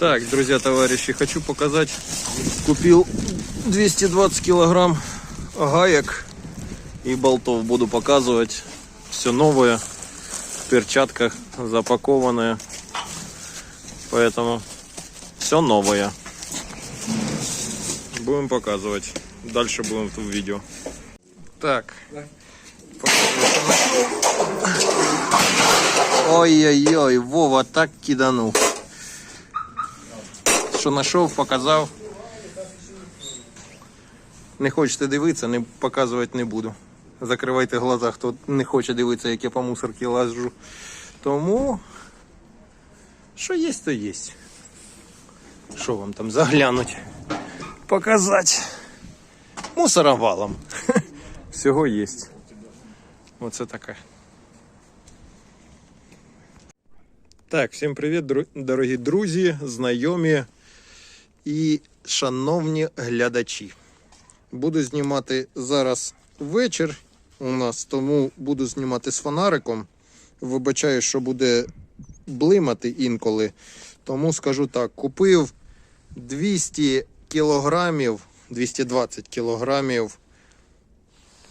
Так, друзья, товарищи, хочу показать. Купил 220 килограмм гаек и болтов. Буду показывать. Все новое. В перчатках запакованное. Поэтому все новое. Будем показывать. Дальше будем в видео. Так. Ой-ой-ой, Вова так киданув. Що знайшов, показав. Не хочете дивитися, не показувати не буду. Закривайте глаза, хто не хоче дивитися, як я по мусорці лажу. Тому, що є, то є. Що вам там заглянуть? Показати. Мусоровалом. Всього є. Оце таке. Так, всім привіт, дорогі друзі, знайомі і шановні глядачі. Буду знімати зараз вечір у нас, тому буду знімати з фонариком. Вибачаю, що буде блимати інколи. Тому скажу так: купив 200 кілограмів, 220 кілограмів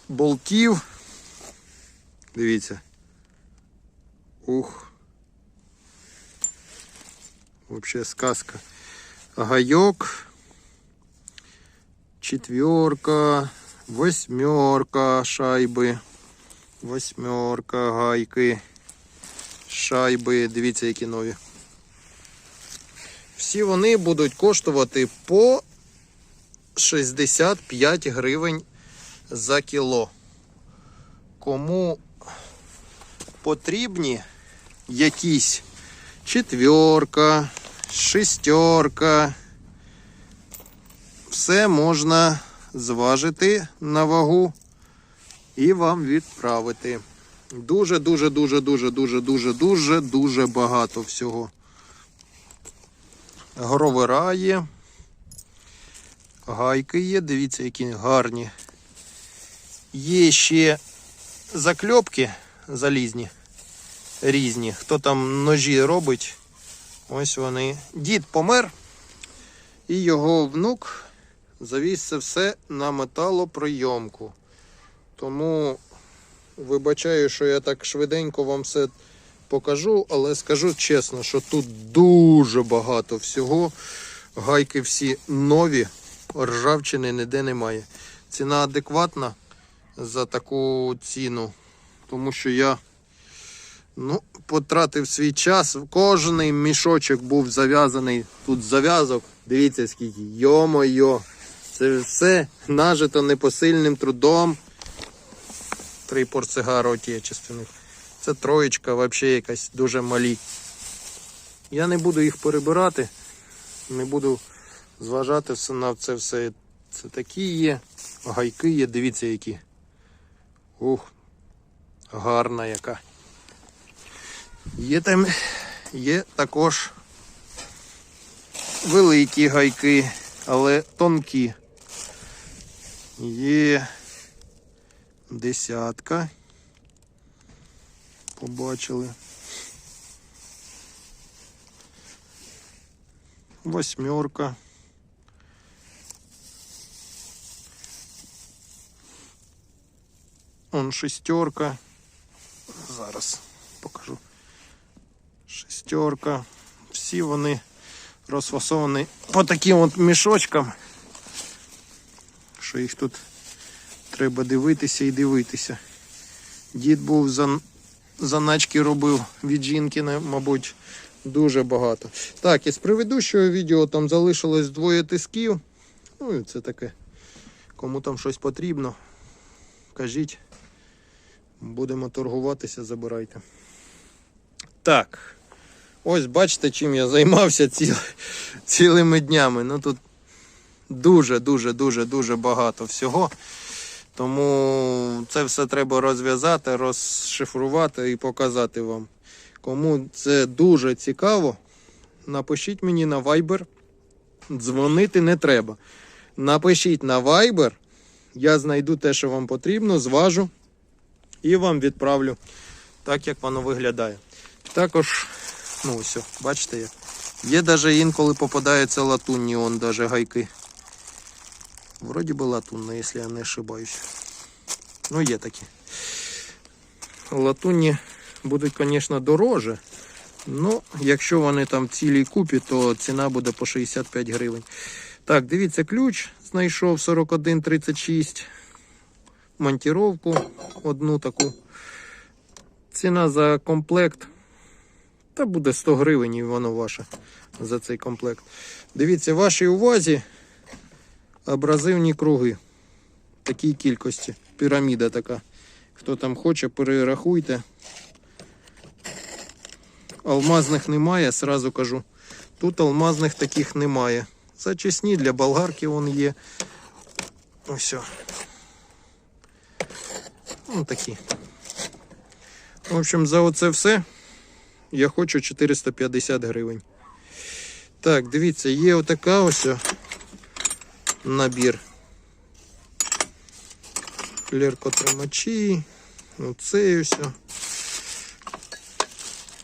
болтів. Дивіться. Ух. Вообще сказка. Гайок. Четверка. Восьмерка шайби. Восьмерка гайки. Шайби. Дивіться, які нові. Всі вони будуть коштувати по 65 гривень за кіло. Кому потрібні якісь четверка, шестерка. Все можна зважити на вагу і вам відправити. Дуже, дуже, дуже, дуже, дуже, дуже, дуже, дуже багато всього. Гровера є. Гайки є, дивіться, які гарні. Є ще закльопки залізні різні. Хто там ножі робить, ось вони. Дід помер, і його внук завіз це все на металоприйомку. Тому вибачаю, що я так швиденько вам все покажу, але скажу чесно, що тут дуже багато всього. Гайки всі нові, ржавчини ніде немає. Ціна адекватна за таку ціну, тому що я Ну, потратив свій час. Кожний мішочок був зав'язаний. Тут зав'язок. Дивіться скільки. Йо-моє. Це все нажито непосильним трудом. Три портсигара отечественних. Це троєчка, взагалі якась дуже малі. Я не буду їх перебирати. Не буду зважати все на це все. Це такі є. Гайки є, дивіться які. Ух, гарна яка. Є там є також великі гайки, але тонкі. Є десятка. Побачили. Восьмерка. Он шестерка. Зараз покажу шестерка. Всі вони розфасовані по таким от мішочкам, що їх тут треба дивитися і дивитися. Дід був за, заначки робив від жінки, мабуть, дуже багато. Так, із предыдущого відео там залишилось двоє тисків. Ну і це таке. Кому там щось потрібно, кажіть. Будемо торгуватися, забирайте. Так. Ось бачите, чим я займався ціл, цілими днями. Ну тут дуже, дуже, дуже, дуже багато всього. Тому це все треба розв'язати, розшифрувати і показати вам. Кому це дуже цікаво, напишіть мені на Viber. Дзвонити не треба. Напишіть на Viber, я знайду те, що вам потрібно, зважу і вам відправлю так, як воно виглядає. Також, ну ось, бачите, як Є даже інколи попадаються латунні, он даже гайки. Вроді би латунна, якщо я не ошибаюсь. Ну, є такі. Латунні будуть, звісно, дороже. Ну, якщо вони там цілій купі, то ціна буде по 65 гривень. Так, дивіться, ключ знайшов 41,36. Монтіровку одну таку. Ціна за комплект. Та буде 100 гривень і воно ваше за цей комплект. Дивіться, вашій увазі абразивні круги. Такій кількості. Піраміда така. Хто там хоче, перерахуйте. Алмазних немає, сразу кажу. Тут алмазних таких немає. Зачисні для болгарки вон є. Ось. о. Ну, такі. В общем, за оце все я хочу 450 гривень. Так, дивіться, є отака ось набір. Клеркотримачі. Оцей ось.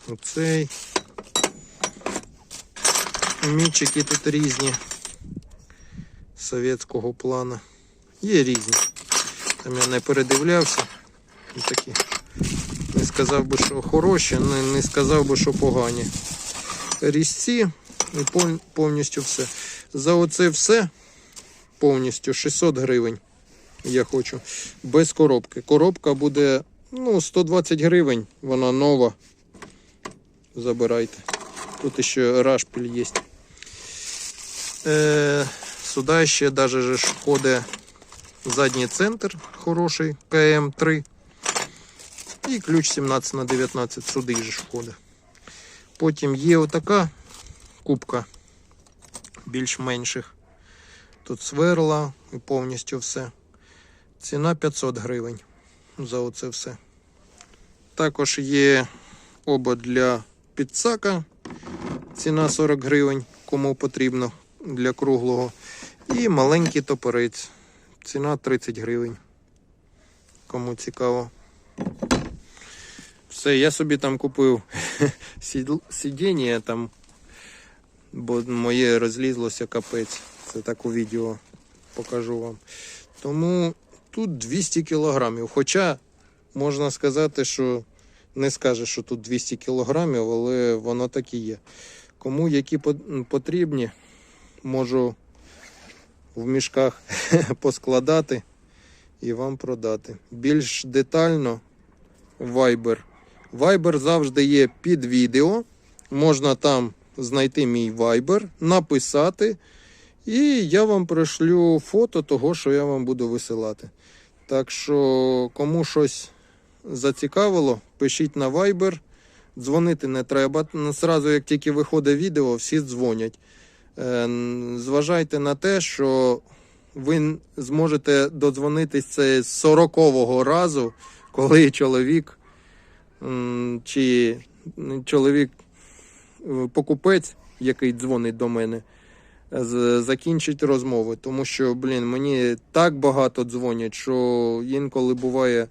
Оцей. Мічики тут різні. Совєтського плану. Є різні. Там я не передивлявся. І такі. Не сказав би, що хороші, не, не сказав би, що погані. Різці і повністю все. За оце все повністю 600 гривень. Я хочу. Без коробки. Коробка буде ну, 120 гривень. Вона нова. Забирайте. Тут ще рашпіль є. Е, сюди ще же входить задній центр хороший КМ3. І ключ 17 на 19 сюди ж входить. Потім є отака кубка більш-менших. Тут сверла і повністю все. Ціна 500 гривень за оце все. Також є обод для підсака. Ціна 40 гривень, кому потрібно для круглого. І маленький топорець. Ціна 30 гривень. Кому цікаво. Все, я собі там купив сидіння там, бо моє розлізлося капець. Це так у відео покажу вам. Тому тут 200 кілограмів. Хоча можна сказати, що не скаже, що тут 200 кілограмів, але воно так і є. Кому які потрібні, можу в мішках поскладати і вам продати. Більш детально Viber. Viber завжди є під відео. Можна там знайти мій Viber, написати, і я вам пришлю фото того, що я вам буду висилати. Так що, кому щось зацікавило, пишіть на Viber. Дзвонити не треба. Зразу, як тільки виходить відео, всі дзвонять. Е, Зважайте на те, що ви зможете додзвонитись це з 40-го разу, коли чоловік чи чоловік е, покупець, який дзвонить до мене, закінчить розмови. Тому що, блін, мені так багато дзвонять, що інколи буває,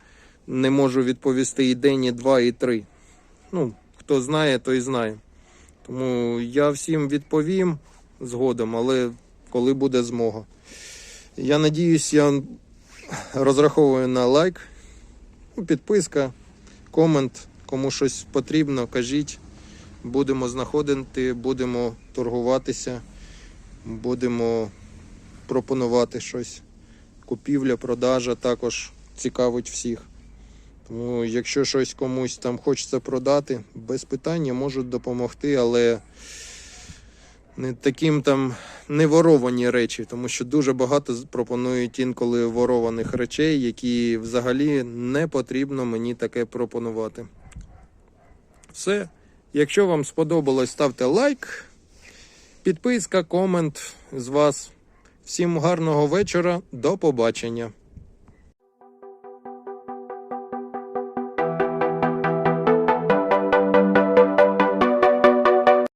не можу відповісти і день, і два, і три. Ну, хто знає, той знає. Тому я всім відповім згодом, але коли буде змога. Я надіюсь, я розраховую на лайк, ну, підписка, комент. Кому щось потрібно, кажіть. Будемо знаходити, будемо торгуватися, будемо пропонувати щось. Купівля, продажа також цікавить всіх. Тому, якщо щось комусь там хочеться продати, без питання можуть допомогти, але не таким там не воровані речі, тому що дуже багато пропонують інколи ворованих речей, які взагалі не потрібно мені таке пропонувати. Все. Якщо вам сподобалось, ставте лайк, підписка, комент з вас. Всім гарного вечора, до побачення.